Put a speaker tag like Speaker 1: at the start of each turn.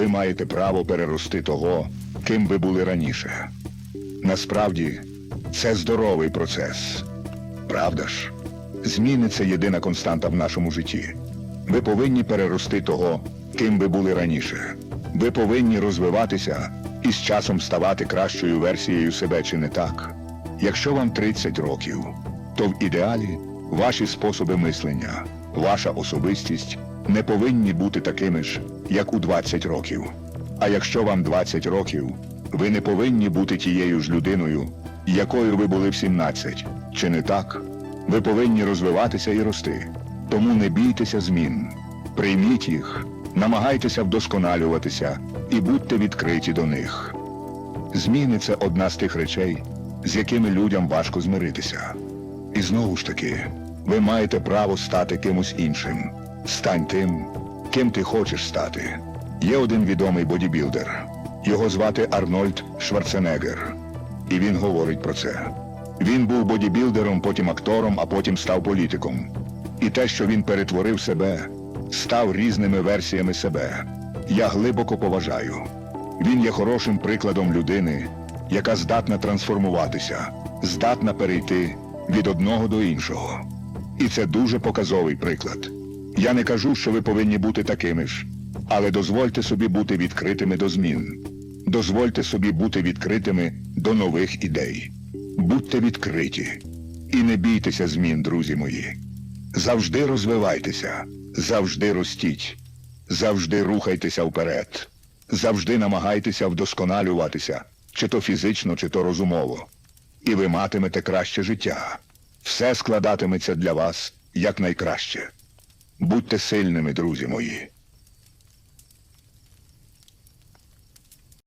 Speaker 1: ви маєте право перерости того, ким ви були раніше. Насправді, це здоровий процес. Правда ж? Зміни це єдина константа в нашому житті. Ви повинні перерости того, ким ви були раніше. Ви повинні розвиватися і з часом ставати кращою версією себе чи не так. Якщо вам 30 років, то в ідеалі ваші способи мислення, ваша особистість не повинні бути такими ж, як у 20 років. А якщо вам 20 років, ви не повинні бути тією ж людиною, якою ви були в 17. Чи не так? Ви повинні розвиватися і рости. Тому не бійтеся змін. Прийміть їх, намагайтеся вдосконалюватися і будьте відкриті до них. Зміни це одна з тих речей, з якими людям важко змиритися. І знову ж таки, ви маєте право стати кимось іншим. Стань тим, ким ти хочеш стати. Є один відомий бодібілдер. Його звати Арнольд Шварценеггер. І він говорить про це. Він був бодібілдером, потім актором, а потім став політиком. І те, що він перетворив себе, став різними версіями себе. Я глибоко поважаю. Він є хорошим прикладом людини, яка здатна трансформуватися, здатна перейти від одного до іншого. І це дуже показовий приклад. Я не кажу, що ви повинні бути такими ж, але дозвольте собі бути відкритими до змін. Дозвольте собі бути відкритими до нових ідей. Будьте відкриті і не бійтеся змін, друзі мої. Завжди розвивайтеся, завжди ростіть, завжди рухайтеся вперед, завжди намагайтеся вдосконалюватися, чи то фізично, чи то розумово. І ви матимете краще життя. Все складатиметься для вас якнайкраще. Будьте сильними, друзі мої.